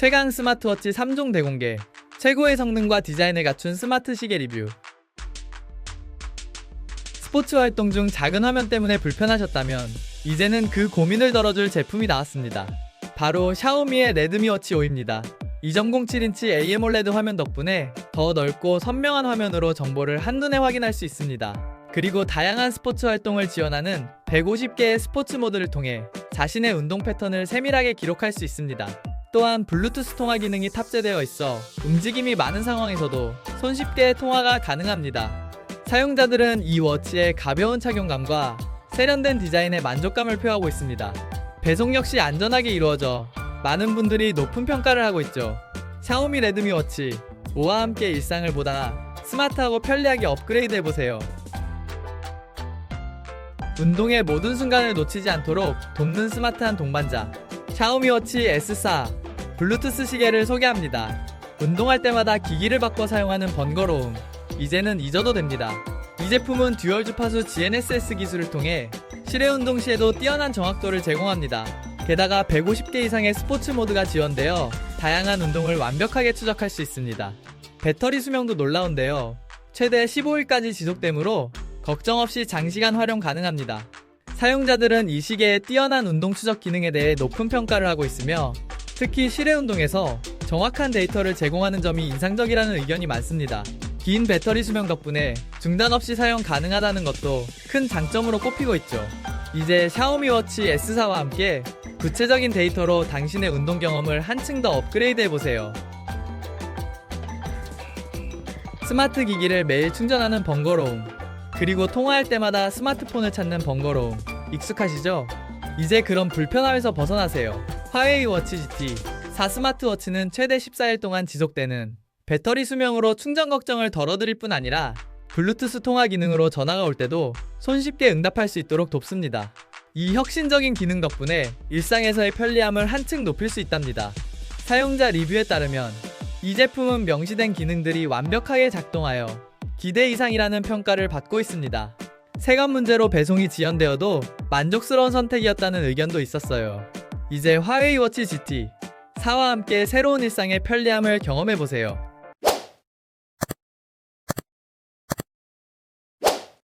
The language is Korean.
최강 스마트워치 3종 대공개 최고의 성능과 디자인을 갖춘 스마트 시계 리뷰 스포츠 활동 중 작은 화면 때문에 불편하셨다면 이제는 그 고민을 덜어줄 제품이 나왔습니다. 바로 샤오미의 레드미 워치 5입니다. 2.07인치 AMOLED 화면 덕분에 더 넓고 선명한 화면으로 정보를 한눈에 확인할 수 있습니다. 그리고 다양한 스포츠 활동을 지원하는 150개의 스포츠 모드를 통해 자신의 운동 패턴을 세밀하게 기록할 수 있습니다. 또한 블루투스 통화 기능이 탑재되어 있어 움직임이 많은 상황에서도 손쉽게 통화가 가능합니다. 사용자들은 이 워치의 가벼운 착용감과 세련된 디자인에 만족감을 표하고 있습니다. 배송 역시 안전하게 이루어져 많은 분들이 높은 평가를 하고 있죠. 샤오미 레드미 워치 5와 함께 일상을 보다 스마트하고 편리하게 업그레이드 해보세요. 운동의 모든 순간을 놓치지 않도록 돕는 스마트한 동반자 샤오미 워치 S4 블루투스 시계를 소개합니다. 운동할 때마다 기기를 바꿔 사용하는 번거로움 이제는 잊어도 됩니다. 이 제품은 듀얼 주파수 GNSS 기술을 통해 실외 운동 시에도 뛰어난 정확도를 제공합니다. 게다가 150개 이상의 스포츠 모드가 지원되어 다양한 운동을 완벽하게 추적할 수 있습니다. 배터리 수명도 놀라운데요. 최대 15일까지 지속되므로 걱정 없이 장시간 활용 가능합니다. 사용자들은 이 시계의 뛰어난 운동 추적 기능에 대해 높은 평가를 하고 있으며 특히 실외 운동에서 정확한 데이터를 제공하는 점이 인상적이라는 의견이 많습니다. 긴 배터리 수명 덕분에 중단 없이 사용 가능하다는 것도 큰 장점으로 꼽히고 있죠. 이제 샤오미 워치 S4와 함께 구체적인 데이터로 당신의 운동 경험을 한층 더 업그레이드 해보세요. 스마트 기기를 매일 충전하는 번거로움, 그리고 통화할 때마다 스마트폰을 찾는 번거로움, 익숙하시죠? 이제 그런 불편함에서 벗어나세요. 화웨이 워치 GT 4 스마트워치는 최대 14일 동안 지속되는 배터리 수명으로 충전 걱정을 덜어드릴 뿐 아니라 블루투스 통화 기능으로 전화가 올 때도 손쉽게 응답할 수 있도록 돕습니다. 이 혁신적인 기능 덕분에 일상에서의 편리함을 한층 높일 수 있답니다. 사용자 리뷰에 따르면 이 제품은 명시된 기능들이 완벽하게 작동하여 기대 이상이라는 평가를 받고 있습니다. 세관 문제로 배송이 지연되어도 만족스러운 선택이었다는 의견도 있었어요. 이제 화웨이 워치 GT 4와 함께 새로운 일상의 편리함을 경험해 보세요.